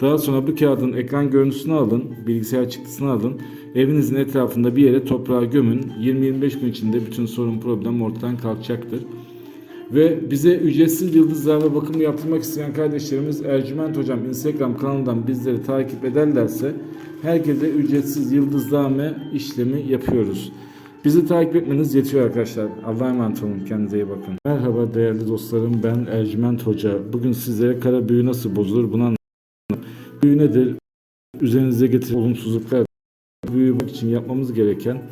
Daha sonra bu kağıdın ekran görüntüsünü alın, bilgisayar çıktısını alın. Evinizin etrafında bir yere toprağa gömün. 20-25 gün içinde bütün sorun problem ortadan kalkacaktır. Ve bize ücretsiz yıldızlarla bakımı yaptırmak isteyen kardeşlerimiz Ercüment Hocam Instagram kanalından bizleri takip ederlerse herkese ücretsiz yıldızlame işlemi yapıyoruz. Bizi takip etmeniz yetiyor arkadaşlar. Allah'a emanet olun. Kendinize iyi bakın. Merhaba değerli dostlarım. Ben Ercüment Hoca. Bugün sizlere kara büyü nasıl bozulur bunu. Büyü nedir? Üzerinize getiren olumsuzluklar. Büyü için yapmamız gereken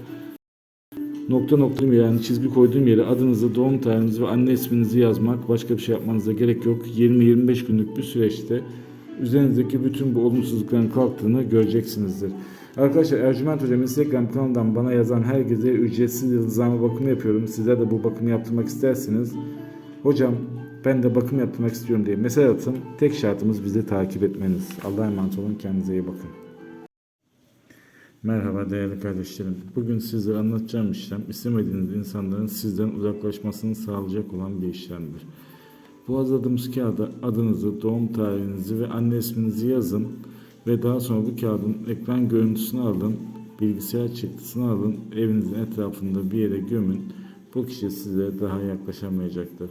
nokta nokta yani çizgi koyduğum yere adınızı, doğum tarihinizi ve anne isminizi yazmak. Başka bir şey yapmanıza gerek yok. 20-25 günlük bir süreçte üzerinizdeki bütün bu olumsuzlukların kalktığını göreceksinizdir. Arkadaşlar Ercüment Hocam Instagram kanalından bana yazan herkese ücretsiz yıldızlama bakımı yapıyorum. Sizler de bu bakımı yaptırmak isterseniz hocam ben de bakım yaptırmak istiyorum diye mesaj atın. Tek şartımız bizi takip etmeniz. Allah'a emanet olun. Kendinize iyi bakın. Merhaba değerli kardeşlerim. Bugün sizlere anlatacağım işlem istemediğiniz insanların sizden uzaklaşmasını sağlayacak olan bir işlemdir. Bu hazırladığımız kağıda adınızı, doğum tarihinizi ve anne isminizi yazın ve daha sonra bu kağıdın ekran görüntüsünü alın, bilgisayar çıktısını alın, evinizin etrafında bir yere gömün. Bu kişi size daha yaklaşamayacaktır.